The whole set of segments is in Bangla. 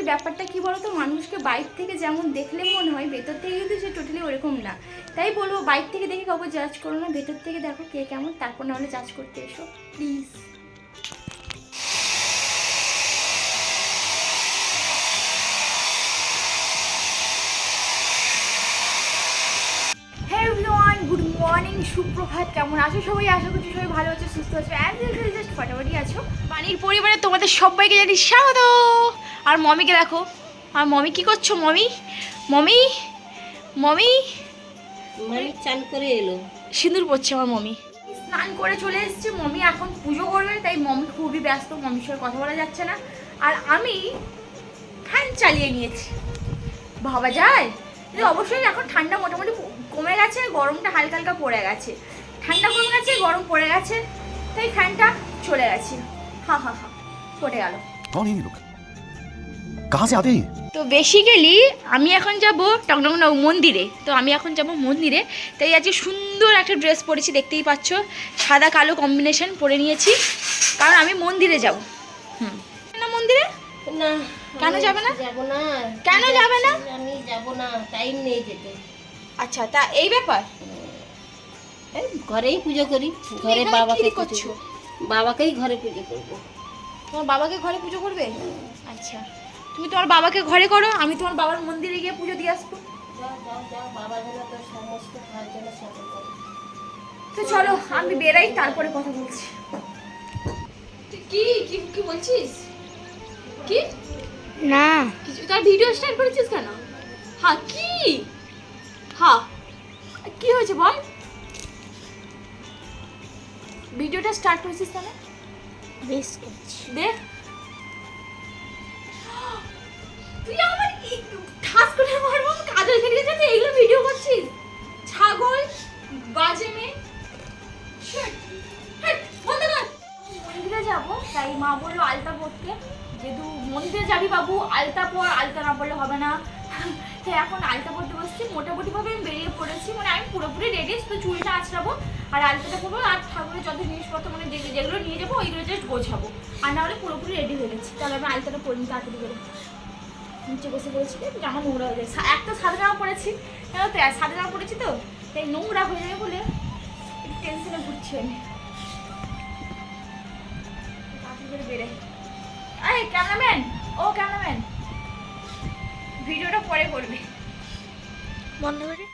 আসলে ব্যাপারটা কি বলতো? মানুষকে বাইক থেকে যেমন দেখলে মনে হয়, ভেতর থেকে কিন্তু সে টোটালি ওরকম না। তাই বলব বাইক থেকে দেখে কাউকে জাজ করো না, ভেতর থেকে দেখো কে কেমন, তারপর নাহলে জাজ করতে এসো প্লিজ গুড মর্নিং সুপ্রভাত, কেমন আছো সবাই? আশা করছি সবাই ভালো আছো, সুস্থ আছো অ্যাজ জাস্ট ফাটাফাটি আছো। বাণীর পরিবারে তোমাদের সবাইকে জানি স্বাগত। আর মমিকে দেখো। আর মমি কি করছ মমি? মমি? মমি? মমি চান করে এলো। সিঁদুর পড়ছে আমার মমি। স্নান করে চলে এসেছে। মমি এখন পুজো করবে তাই মমি খুবই ব্যস্ত মমির সঙ্গে কথা বলা যাচ্ছে না। আর আমি ফ্যান চালিয়ে নিয়েছি। ভাবা যায়? অবশ্যই এখন ঠান্ডা মোটামুটি কমে গেছে গরমটা হালকা হালকা পড়ে গেছে। ঠান্ডা কমে গেছে গরম পড়ে গেছে তাই ফ্যানটা চলে গেছে। হা হা হা পড়ে গেল। कहाँ से आते हैं তো বেসিক্যালি আমি এখন যাব টংটং মন্দিরে তো আমি এখন যাব মন্দিরে তাই আজকে সুন্দর একটা ড্রেস পরেছি দেখতেই পাচ্ছ সাদা কালো কম্বিনেশন পরে নিয়েছি কারণ আমি মন্দিরে যাব হুম না মন্দিরে না কেন আমি যাবে না? যাবো না কেন যাবে না? আমি যাব না টাইম নেই যেতে আচ্ছা তা এই ব্যাপার এই ঘরেই পুজো করি ঘরে এখানে বাবাকে কি পুজো করছো? করি। বাবাকেই ঘরে পুজো করবো তোমার বাবাকে ঘরে পুজো করবে আচ্ছা তুমি তোমার বাবাকে ঘরে করো আমি তোমার বাবার মন্দিরে গিয়ে পুজো দিয়ে আসব। যাও যাও যাও বাবা যেন তোর সমস্ত কাজ যেন সফল করে তো চলো আমি বেরাই তারপরে কথা বলছি। তুই কি কি কি বলছিস? কি? না। কিছু তার ভিডিও স্টার্ট করেছিস কেন? হ্যাঁ কি? হ্যাঁ কি হয়েছে বল? ভিডিওটা স্টার্ট করেছিস কেন বেশ করছি। তুই আমার ঠাস করে মারবো কাজল খেতে যাচ্ছে এইগুলো ভিডিও করছিস? ছাগল, বাজে মেয়ে। মন্দিরে যাব, তাই মা বলল আলতা পরতে। যেহেতু মন্দিরে যাবি বাবু, আলতা পর, আলতা না পরলে হবে না। তাই এখন আলতা পরতে বসছি। মোটামুটিভাবে আমি বেরিয়ে পড়েছি। মানে আমি পুরোপুরি রেডি তো চুলটা আঁচড়াবো আর আলতাটা পরবো আর ঠাকুরের যত জিনিসপত্র মানে যেগুলো নিয়ে যাব, ওইগুলো জাস্ট গোছাবো। আর না হলে পুরোপুরি রেডি হয়ে গেছি। তাহলে আমি আলতাটা পরিনি, তাড়াতাড়ি করে। নিচে বসে পড়েছি জামা নোংরা হয়ে যায় একটা সাদা জামা পরেছি কেন তো সাদা জামা পরেছি তো, তাই নোংরা হয়ে যাবে বলে একটু টেনশনে ঘুরছি আমি। বেরাই। এই ক্যামেরাম্যান ও ক্যামেরাম্যান ভিডিওটা পরে করবে। বন্ধ করে?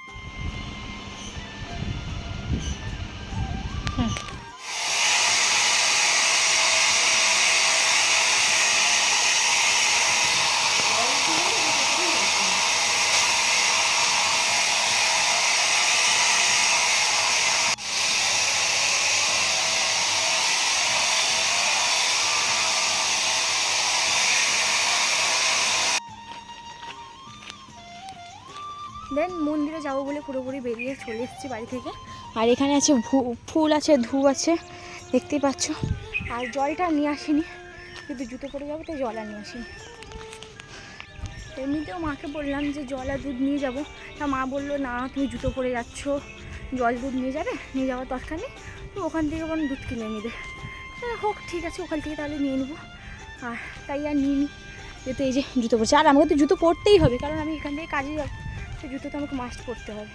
দেন মন্দিরে যাব বলে পুরোপুরি বেরিয়ে চলে এসেছি বাড়ি থেকে। আর এখানে আছে ফুল আছে, ধূপ আছে, দেখতেই পাচ্ছ। আর জলটা নিয়ে আসিনি, কিন্তু জুতো পরে যাব, তাই জল আর নিয়ে আসিনি। এমনিতেও মাকে বললাম যে জল আর দুধ নিয়ে যাব। তা মা বলল, না, তুমি জুতো পরে যাচ্ছ। জল, দুধ নিয়ে যাবে, নিয়ে যাওয়ার দরকার নেই। তো ওখান থেকে বরং দুধ কিনে নেবে। তা হোক, ঠিক আছে, ওখান থেকে তাহলে নিয়ে নেব। আর তাই আর নিয়ে নিই যেহেতু এই যে জুতো পরছে। আর আমাকে তো জুতো পরতেই হবে, কারণ আমি এখান থেকে কাজে যাব। তো জুতো তো আমাকে মাস্ট করতে হবে।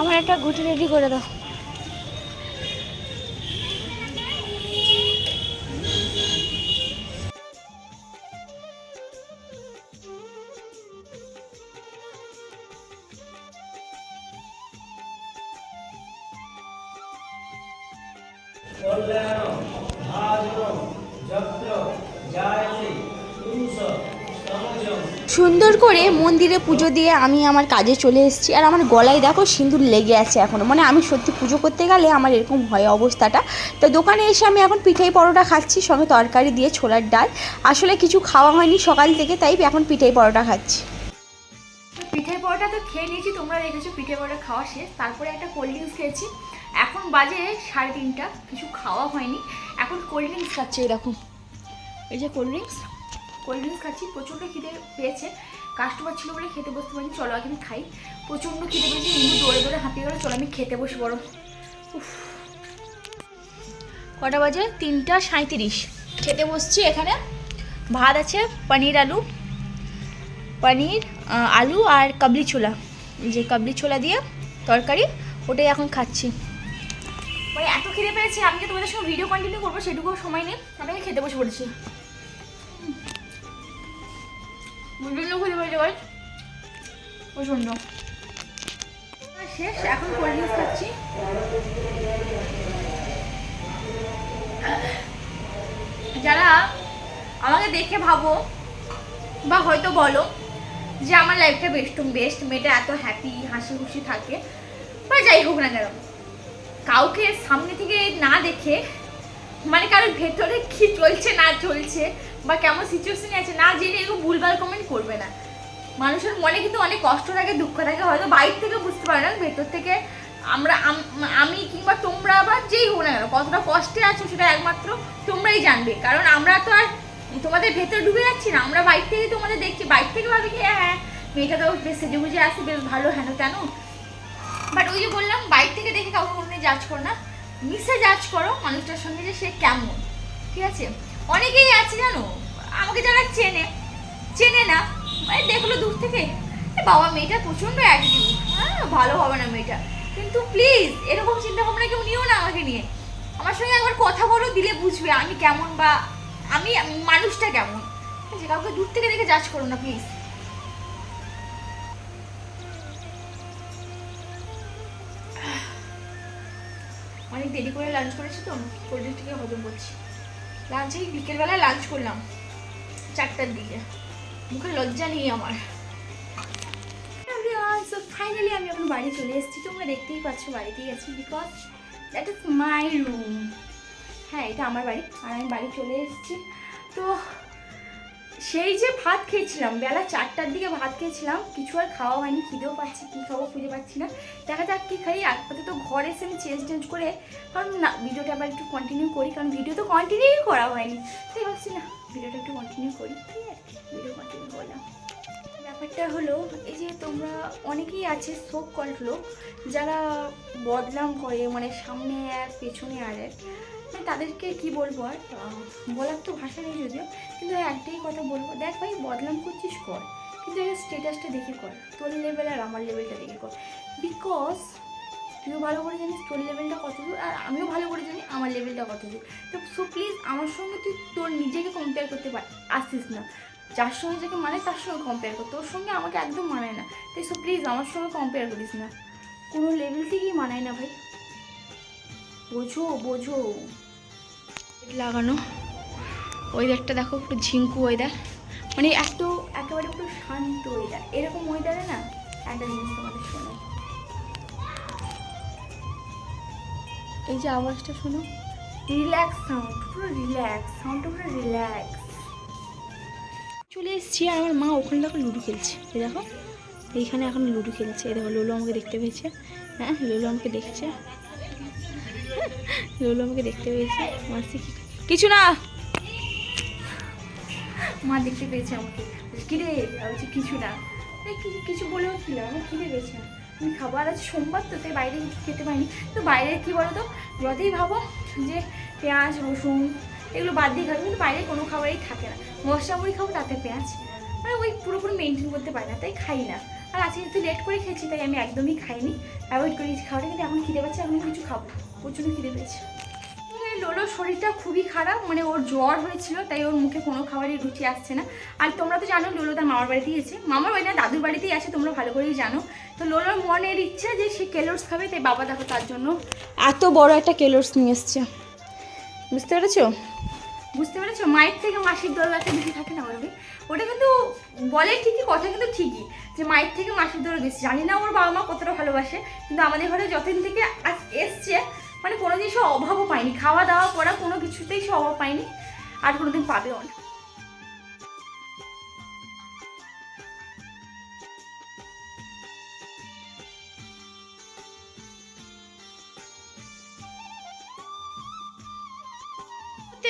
আমার একটা ঘুটি রেডি করে দাও মন্দিরে পুজো দিয়ে আমি আমার কাজে চলে এসেছি। আর আমার গলায় দেখো সিঁদুর লেগে আছে এখনও মানে আমি সত্যি পুজো করতে গেলে আমার এরকম হয় অবস্থাটা। তো দোকানে এসে আমি এখন পিঠাই পরোটা খাচ্ছি, সঙ্গে তরকারি দিয়ে ছোলার ডাল। আসলে কিছু খাওয়া হয়নি সকাল থেকে, তাই এখন পিঠাই পরোটা খাচ্ছি। পিঠে পরোটা তো খেয়ে নিয়েছি, তোমরা দেখেছ পিঠে পরোটা খাওয়া শেষ। তারপরে একটা কোল্ড ড্রিঙ্কস খেয়েছি। এখন বাজে সাড়ে তিনটা, কিছু খাওয়া হয়নি। এখন কোল্ড ড্রিঙ্কস খাচ্ছি এরকম এই যে কোল্ড ড্রিঙ্কস কোল্ড ড্রিঙ্কস খাচ্ছি, প্রচণ্ড খিদে পেয়েছে। কাস্টমার ছিল বলে খেতে বসতে পারিনি চলো আগে আমি খাই। প্রচণ্ড খেতে পেয়েছি ইন্দু দৌড়ে দৌড়ে হাঁপিয়ে গেলো, চলো আমি খেতে বসে বড় কটা বাজে? তিনটা সাঁত্রিশ খেতে বসছি এখানে। ভাত আছে, পনির আলু পনির আলু আর কাবলি ছোলা। যে কাবলি ছোলা দিয়ে তরকারি, ওটাই এখন খাচ্ছি। মানে এত খিদে পেয়েছে, আমি তোমাদের সঙ্গে ভিডিও কন্টিনিউ করব, সেটুকুও সময় নেই, আমি খেতে বসে পড়েছি। খিদে পেয়েছে ভাই প্রচণ্ড শেষ এখন কোল্ড ড্রিঙ্কস খাচ্ছি যারা আমাকে দেখে ভাবো বা হয়তো বলো যে আমার লাইফটা বেস্ট বেস্ট মেয়েটা এত হ্যাপি হাসি খুশি থাকে বা যাই হোক না কেন। কাউকে সামনে থেকে না দেখে মানে কারোর ভেতরে কি চলছে না চলছে বা কেমন সিচুয়েশনে আছে, না জেনে এরকম ভুলভাল কমেন্ট করবে না। মানুষের মনে কিন্তু অনেক কষ্ট থাকে, দুঃখ থাকে, হয়তো বাইরে থেকে বুঝতে পারে না, ভেতর থেকে আমরা, আমি কিংবা তোমরা বা যেই হোক না কেন, কতটা কষ্টে আছো সেটা একমাত্র তোমরাই জানবে। কারণ আমরা তো আর তোমাদের ভেতরে ডুবে যাচ্ছি না, আমরা বাইর থেকে তোমাদের দেখছি। বাইর থেকে ভাবি কি হ্যাঁ মেয়েটা তো বেশ সেজে বুঝে আসে বেশ ভালো হেন কেন বাট ওই যে বললাম, বাইর থেকে দেখে কাউকে কোনো জাজ করো না। মিশে জাজ করো মানুষটার সঙ্গে যে সে কেমন, ঠিক আছে? অনেকেই আছে জানো, আমাকে যারা চেনে চেনে না মানে দেখল দূর থেকে বাবা, মেয়েটা প্রচণ্ড অ্যাটিটিউড হ্যাঁ ভালো হবে না মেয়েটা। কিন্তু প্লিজ এরকম চিন্তা ভাবনা কেউ নিও না আমাকে নিয়ে। আমার সঙ্গে একবার কথা বলো, দিলে বুঝবে আমি কেমন বা আমি মানুষটা কেমন। আছে কাউকে দূর থেকে দেখে জাজ করো না প্লিজ অনেক দেরি করে লাঞ্চ করেছি তো থেকে হজম করছি। লাঞ্চ এই বিকেলবেলায় লাঞ্চ করলাম। চারটার দিকে। মুখে লজ্জা নেই আমার। ফাইনালি আমি এখন বাড়ি চলে এসেছি। তোমরা দেখতেই পাচ্ছ বাড়িতেই আছি because that is my room হ্যাঁ এটা আমার বাড়ি। আর আমি বাড়ি চলে এসেছি। তো সেই যে ভাত খেয়েছিলাম, বেলা চারটার দিকে ভাত খেয়েছিলাম, কিছু আর খাওয়া হয়নি, খিদেও পাচ্ছি, কী খাব খুঁজে পাচ্ছি না। দেখা যাক কী খাই, আপাতত ঘরে এসে আমি চেঞ্জ টেঞ্জ করে, কারণ না ভিডিওটা আবার একটু কন্টিনিউ করি, কারণ ভিডিও তো কন্টিনিউ করা হয়নি। তাই ভাবছি, না ভিডিওটা একটু কন্টিনিউ করি তাই আর কি ভিডিও কন্টিনিউ করলাম। ব্যাপারটা হলো, এই যে তোমরা অনেকেই আছে শোক কল্ট লোক, যারা বদনাম করে মানে সামনে এক পেছনে আর এক। তাদেরকে কি বলব আর বলার তো ভাষা নেই যদিও, কিন্তু একটাই কথা বলব, দেখ ভাই, বদনাম করছিস কর, কিন্তু এই স্টেটাসটা দেখে কর, তোর লেভেল আর আমার লেভেলটা দেখে কর বিকজ তুইও ভালো করে জানিস তোর লেভেলটা কত দূর, আর আমিও ভালো করে জানি আমার লেভেলটা কত দূর, তো সো প্লিজ আমার সঙ্গে তুই তোর নিজেকে কম্পেয়ার করতে পার, আসিস না, যার সঙ্গে যাকে মানে তার সঙ্গে কম্পেয়ার কর, তোর সঙ্গে আমাকে একদম মানায় না, তাই সো প্লিজ আমার সঙ্গে কম্পেয়ার করিস না, কোনো লেভেল থেকেই মানায় না ভাই, বোঝো বোঝো। লাগানো। ওয়েদারটা দেখো একটু ঝিঙ্কু ওয়েদার মানে এত একেবারে পুরো শান্ত ওয়েদার এরকম ওয়েদারে না একটা জিনিস তোমাদের শোনো এই যে আওয়াজটা শোনো। রিল্যাক্স সাউন্ড পুরো রিল্যাক্স সাউন্ডটা পুরো রিল্যাক্স চলে এসেছি আর আমার মা ওখানে দেখো লুডো খেলছে। এই দেখো, এইখানে এখন লুডো খেলছে। এই দেখো লোলো আমাকে দেখতে পেয়েছে। হ্যাঁ লোলো আমাকে দেখছে। লোলো আমাকে দেখতে পেয়েছে। মাসি কিছু না। মা দেখতে পেয়েছে আমাকে। বলছে, কি রে আমি বলছি, কিছু না। কিছু বলেও ছিল আমার খিদে পেয়েছে আমি খাবার আছে সোমবার তো তাই বাইরে কিছু খেতে পাইনি। তো বাইরে কি বলো তো যতই ভাবো যে পেঁয়াজ রসুন এগুলো বাদ দিয়ে খাব কিন্তু বাইরে কোনো খাবারই থাকে না। মশলা মুড়ি খাব তাতে পেঁয়াজ। মানে ওই পুরোপুরি মেনটেন করতে পারি না তাই খাই না। আর আজকে একটু লেট করে খেয়েছি তাই আমি একদমই খাইনি। অ্যাভয়েড করেছি খাওয়াটা কিন্তু এখন খিদে পাচ্ছে এখন কিছু খাব প্রচুর খিদে পেয়েছে। লোলোর শরীরটা খুবই খারাপ মানে ওর জ্বর হয়েছিল, তাই ওর মুখে কোনো খাবারই রুচি আসছে না। আর তোমরা তো জানো লোলো তার মামার বাড়িতেই আছে। মামার বাড়ি না, দাদুর বাড়িতেই আছে, তোমরা ভালো করেই জানো। তো লোলোর মনের ইচ্ছা যে সে কেলোর্স খাবে, তাই বাবা দেখো তার জন্য এত বড় একটা কেলোর্স নিয়ে এসছে। বুঝতে পেরেছ? বুঝতে পেরেছ? মায়ের থেকে মাসির দল একটা বেশি থাকে না বলবে ওটা কিন্তু বলে ঠিকই, কথা কিন্তু ঠিকই, যে মায়ের থেকে মাসির দল বেশি। জানি না ওর বাবা মা কতটা ভালোবাসে, কিন্তু আমাদের ঘরে যতদিন থেকে এসছে মানে কোনো জিনিসে অভাবও পাইনি খাওয়া দাওয়া করা কোনো কিছুতেই সে অভাব পাইনি আর কোনোদিন পাবেও না।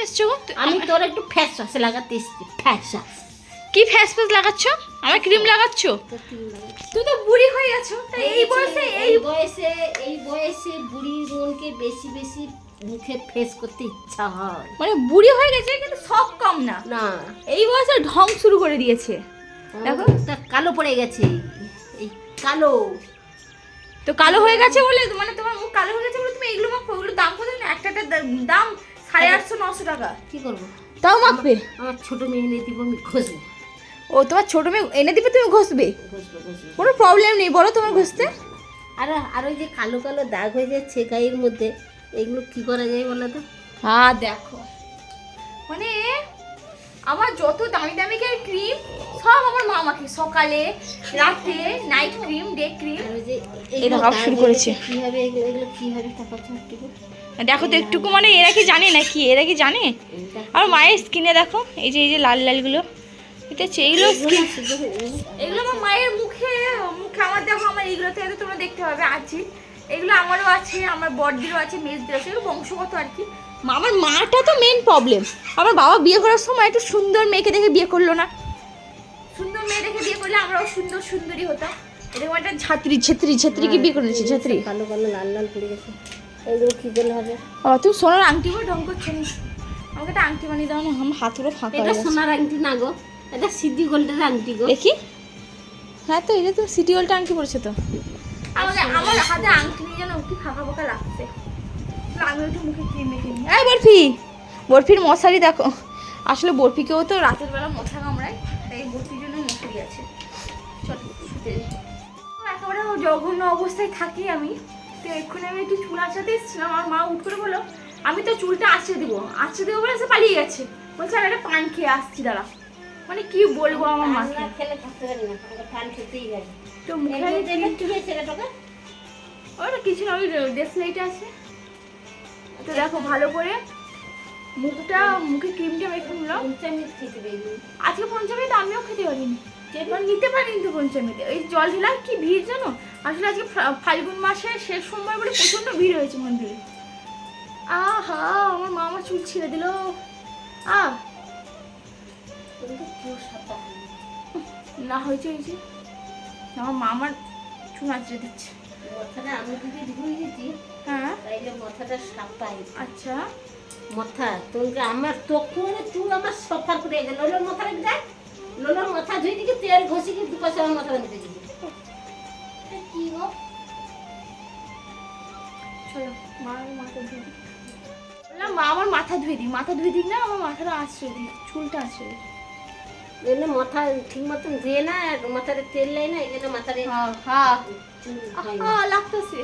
এসছো আমি তোর একটু ফ্যাস লাগাতে এসেছি ফ্যাস কি ফ্যাস ফ্যাস লাগাচ্ছ? আমার ক্রিম লাগাচ্ছ? তো ক্রিম লাগাচ্ছি। তুই তো বুড়ি হয়ে গেছো। এই বয়সে এই এই বয়সে এই বয়সে বুড়ির মনকে বেশি বেশি মুখে ফেস করতে ইচ্ছা হয়। মানে বুড়ি হয়ে গেছে কিন্তু সব কম না। না। এই বয়সে ঢং শুরু করে দিয়েছে। দেখো। তা কালো পড়ে গেছে। এই কালো। তো কালো হয়ে গেছে বলে মানে তোমার মুখ কালো হয়ে গেছে বলে তুমি এগুলো মাখো ওগুলো দাম কত না একটা দাম সাড়ে আটশো নশো টাকা। কি করব? তাও মাখবে? আমার ছোট মেয়ে এনে দিব আমি ঘষবো। ও তোমার ছোট মেয়ে এনে দিবে তুমি ঘষবো? কোনো প্রবলেম নেই বলো তোমার ঘষতে। আর আর ওই যে কালো কালো দাগ হয়ে যাচ্ছে গায়ের মধ্যে এগুলো কি করা যায় বলো তো? হ্যাঁ দেখো। মানে আমার যত দামি দামি ক্রিম সব আমার মা আমাকে সকালে রাতে নাইট ক্রিম ডে ক্রিম এই শুরু করেছে। কীভাবে এগুলো কীভাবে তাকাচ্ছ একটু দেখো তো একটুকু মানে এরা কি জানে নাকি? এরা কি জানে? আর মায়ের স্কিনে দেখো এই যে এই যে লাল লালগুলো। এটা এইগুলো এগুলো আমার মায়ের মুখে মুখে আমার দেখো আমার এইগুলো থেকে তোমরা দেখতে পাবে আছে এগুলো আমারও আছে আমার বড়দিরও আছে মেজদিরও আছে এগুলো বংশগত আর কি। আমার মাটা তো মেন প্রবলেম আমার বাবা বিয়ে করার সময় একটু সুন্দর মেয়েকে দেখে বিয়ে করল না। সুন্দর মেয়ে দেখে বিয়ে করলে আমরাও সুন্দর সুন্দরী হতাম। এরকম একটা ছাত্রী ছেত্রী ছেত্রীকে বিয়ে করে নিয়েছে ছেত্রী। কালো কালো লাল লাল পড়ে গেছে। এগুলো কি করলে হবে? ও তুই সোনার আংটি করে ঢং করছ আমাকে একটা আংটি বানিয়ে দাও না। আমার হাত পুরো ফাঁকা এটা সোনার আংটি না গো। এটা সিদ্ধি গোল্ডের আংটি গো। দেখি। হ্যাঁ তো এটা তো সিটি গোল্ডটা আংটি পড়েছে তো। আমাকে আমার হাতে আংটি নিয়ে যেন কি ফাঁকা ফাঁকা লাগছে। আমি একটু মুখে ক্রিম নিই এই বরফি বরফির মশারি দেখো। আসলে বরফিকেও তো রাতের বেলা মশা কামড়ায় তাই বরফির জন্য মশারি আছে চল শুতে যাই। একেবারে জঘন্য অবস্থায় থাকি আমি। তো এক্ষুনি আমি একটু চুল আঁচাতে এসেছিলাম আমার মা উঠ করে বলল আমি তো চুলটা আঁচড়ে দেবো। আঁচড়ে দেবো বলে সে পালিয়ে গেছে। বলছে আমি একটা পান খেয়ে আসছি দাঁড়া। মানে কি বলব আমার মাকে? না খেলে থাকতে পারি না পান খেতেই হবে তো মুখে এটা কি ওটা কিছু না ওই ডেসলাইট আছে। তো দেখো ভালো করে মুখটা মুখে ক্রিমটা মেখে নিলাম। আজকে পঞ্চমীতে আমিও খেতে পারিনি। এবার নিতে পারিনি তো পঞ্চমীতে। ওই জল ঢেলার কি ভিড় জানো? আসলে আজকে ফাল্গুন মাসের শেষ সোমবার বলে প্রচণ্ড ভিড় হয়েছে মন্দিরে। আহা আমার মা আমার চুল ছিঁড়ে দিল। আহ না হয়েছে হয়েছে আমার মা আমার চুল আঁচড়ে দিচ্ছে। মাথাটা আমি যদি ধুয়ে দিতি হ্যাঁ। তাইলে মাথাটা আচ্ছা। মাথা আমার তখন চুল আমার সফা করে গেল লোলোর মাথা রেখে দেয়। লোলোর মাথা ধুয়ে দিকে তেল ঘষি কি আমার মাথা কি গো? চলো মা আমার মাথা ধুয়ে দিই বললাম মা আমার মাথা ধুয়ে দিই। মাথা ধুয়ে দিই না আমার মাথাটা আঁচড়ে দিই চুলটা আঁচড়ে দিই। এলে মাথা ঠিক মতন ধুয়ে না আর মাথারে তেল লাই না জন্য মাথারে হ্যাঁ হ্যাঁ। হয় লাগতেছে।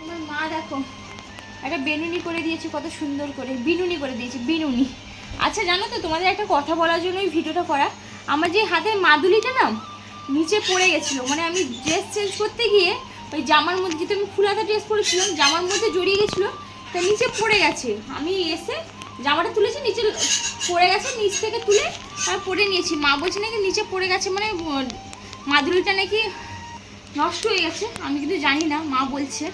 আমার মা দেখো একটা বেনুনি করে দিয়েছে কত সুন্দর করে। বিনুনি করে দিয়েছে বিনুনি। আচ্ছা জানো তো তোমাদের একটা কথা বলার জন্য এই ভিডিওটা করা। আমার যে হাতের মাদুলিটা না নিচে পড়ে গেছিল। মানে আমি ড্রেস চেঞ্জ করতে গিয়ে ওই জামার মধ্যে যেহেতু আমি ফুলাতে ড্রেস পরেছিলাম জামার মধ্যে জড়িয়ে গেছিল তা নিচে পড়ে গেছে। আমি এসে জামাটা তুলেছি নিচে পড়ে গেছে নিচ থেকে তুলে আমি পরে নিয়েছি। মা বলছে নাকি নিচে পড়ে গেছে মানে উম, মাদুলিটা নাকি নষ্ট হয়ে গেছে আমি কিন্তু জানি না মা বলছে।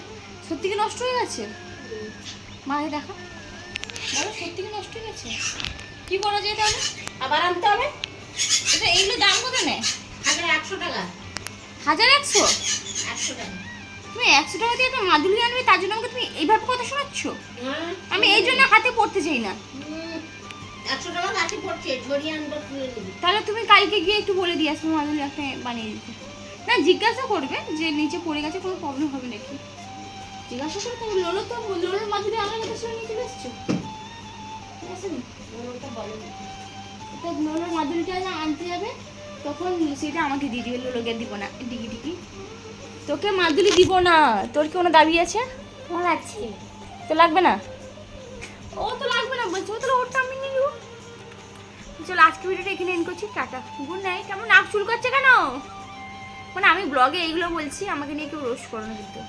সত্যি কি নষ্ট হয়ে গেছে? মাকে দেখা। বলো সত্যি কি নষ্ট হয়ে গেছে? কি করা যায় তাহলে? আবার আনতে হবে? এটা এইগুলো দাম কত নেয়? হাজার একশো টাকা। হাজার একশো? একশো টাকা। তুমি একশো টাকা দিয়ে একটা মাদুলি আনবে তার জন্য আমাকে তুমি এইভাবে কথা শোনাচ্ছ? আমি এই জন্য হাতে পড়তে চাই না। একশো টাকা গাছে পড়ছে ঝরিয়ে আনব তাহলে তুমি কালকে গিয়ে একটু বলে দিয়ে আসবে মাদুলি আপনি বানিয়ে দিতে। না জিজ্ঞাসা করবে যে নিচে পড়ে গেছে কোনো প্রবলেম হবে নাকি? জিজ্ঞাসা করে তুমি লোলো তো লোলোর মাদুলি আমার কাছে নিয়ে চলে এসছো? ওটা বলো। লোলোর মাদুলিটা আনতে যাবে তখন সেটা আমাকে দিয়ে দিবে লোলোকে দিব না। ডিগি ডিগি তোকে মাদুলি দিব না। তোর কি কোনো দাবি আছে? আমার আছে তো লাগবে না? ও তো লাগবে না বলছি ও তাহলে ওরটা আমি নিয়ে নিব। চলো আজকে ভিডিওটা এখানে এন্ড করছি টাটা। গুড নাইট কেমন নাক চুল করছে কেন? মানে আমি ব্লগে এইগুলো বলছি আমাকে নিয়ে কেউ রোস্ট করো না কিন্তু।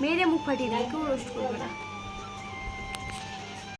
মেয়েদের মুখ ফাটিয়ে দেবে কেউ রোস্ট করবে না।